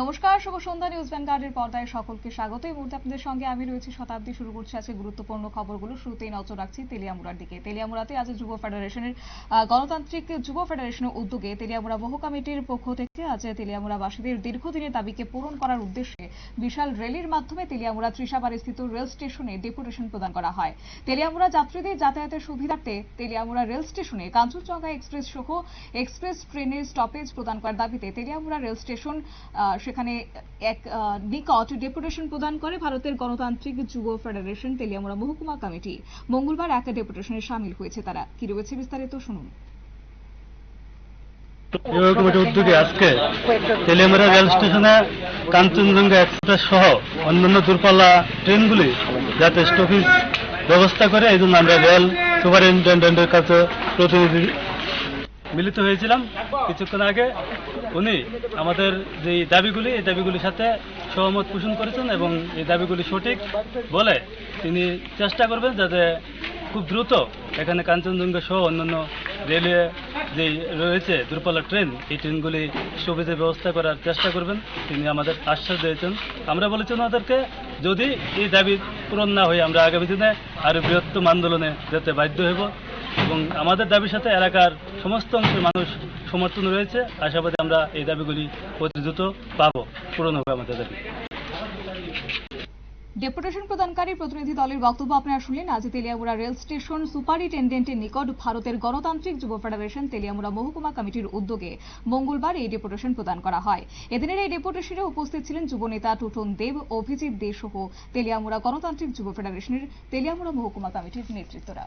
নমস্কার, শুভ সন্ধ্যা, নিউজ ভ্যানগার্ডের পর্দায় সকলকে স্বাগত। এই মুহূর্তে আপনাদের সঙ্গে আমি রয়েছি শতাব্দী শুরু করছি আজকে গুরুত্বপূর্ণ খবরগুলো। শুরুতেই নজর রাখছি তেলিয়ামুড়ার দিকে। তেলিয়ামুড়াতে আজ যুব ফেডারেশনের গণতান্ত্রিক যুব ফেডারেশনের উদ্যোগে তেলিয়ামুড়া বহু কমিটির পক্ষ থেকে আজ তেলিয়ামুড়াবাসীদের দীর্ঘদিনের দাবিকে পূরণ করার উদ্দেশ্যে বিশাল র্যালির মাধ্যমে তেলিয়ামুড়া ত্রিশাবাড়ি স্থিত রেল স্টেশনে ডেপুটেশন প্রদান করা হয়। তেলিয়ামুড়া যাত্রীদের যাতায়াতের সুবিধার্থে তেলিয়ামুড়া রেল স্টেশনে কাঞ্চনজঙ্ঘা এক্সপ্রেস সহ এক্সপ্রেস ট্রেনের স্টপেজ প্রদান করার দাবিতে তেলিয়ামুড়া রেল স্টেশন সেখানে এক নিকট ডেপুটেশন প্রদান করে ভারতের গণতান্ত্রিক যুব ফেডারেশন তেলিয়ামুড়া মহকুমা কমিটি। মঙ্গলবার এক ডেপুটেশনে সামিল হয়েছে তারা। কি রয়েছে বিস্তারিত শুনুন। উদ্যোগে আজকে তেলিয়ামুড়া রেল স্টেশনে কাঞ্চনজঙ্ঘা এক্সপ্রেস সহ অন্যান্য দূরপাল্লা ট্রেনগুলি যাতে স্টপেজ ব্যবস্থা করে, এই জন্য আমরা রেল সুপারিনটেন্ডেন্টের কাছে প্রতিনিধি মিলিত হয়েছিলাম কিছুক্ষণ আগে। উনি আমাদের যে দাবিগুলি, এই দাবিগুলির সাথে সহমত পোষণ করেছেন এবং এই দাবিগুলি সঠিক বলে তিনি চেষ্টা করবেন যাতে খুব দ্রুত এখানে কাঞ্চনজঙ্ঘা সহ অন্যান্য রেলওয়ে যে রয়েছে, দূরপাল্লা ট্রেন, এই ট্রেনগুলি সুবিধা ব্যবস্থা করার চেষ্টা করবেন। তিনি আমাদের আশ্বাস দিয়েছেন। আমরা বলেছি ওনাদেরকে, যদি এই দাবি পূরণ না হয়ে, আমরা আগামী দিনে আরও বৃহত্তম আন্দোলনে যেতে বাধ্য হব। এবং আমাদের দাবির সাথে এলাকার সমস্ত অংশের মানুষ সমর্থন রয়েছে। আশাবাদী আমরা এই দাবিগুলি অতি দ্রুত পাবো, পূরণ হবে আমাদের দাবি। ডেপুটেশন প্রদানকারী প্রতিনিধি দলের বক্তব্য আপনারা শুনলেন। আজ তেলিয়ামুড়া রেল স্টেশন সুপারিনটেন্ডেন্টের নিকট ভারতের গণতান্ত্রিক যুব ফেডারেশন তেলিয়ামুড়া মহকুমা কমিটির উদ্যোগে মঙ্গলবার এই ডেপুটেশন প্রদান করা হয়। এদিনের এই ডেপুটেশনে উপস্থিত ছিলেন যুবনেতা টুটন দেব, অভিজিৎ দে সহ তেলিয়ামুড়া গণতান্ত্রিক যুব ফেডারেশনের তেলিয়ামুড়া মহকুমা কমিটির নেতৃত্বরা।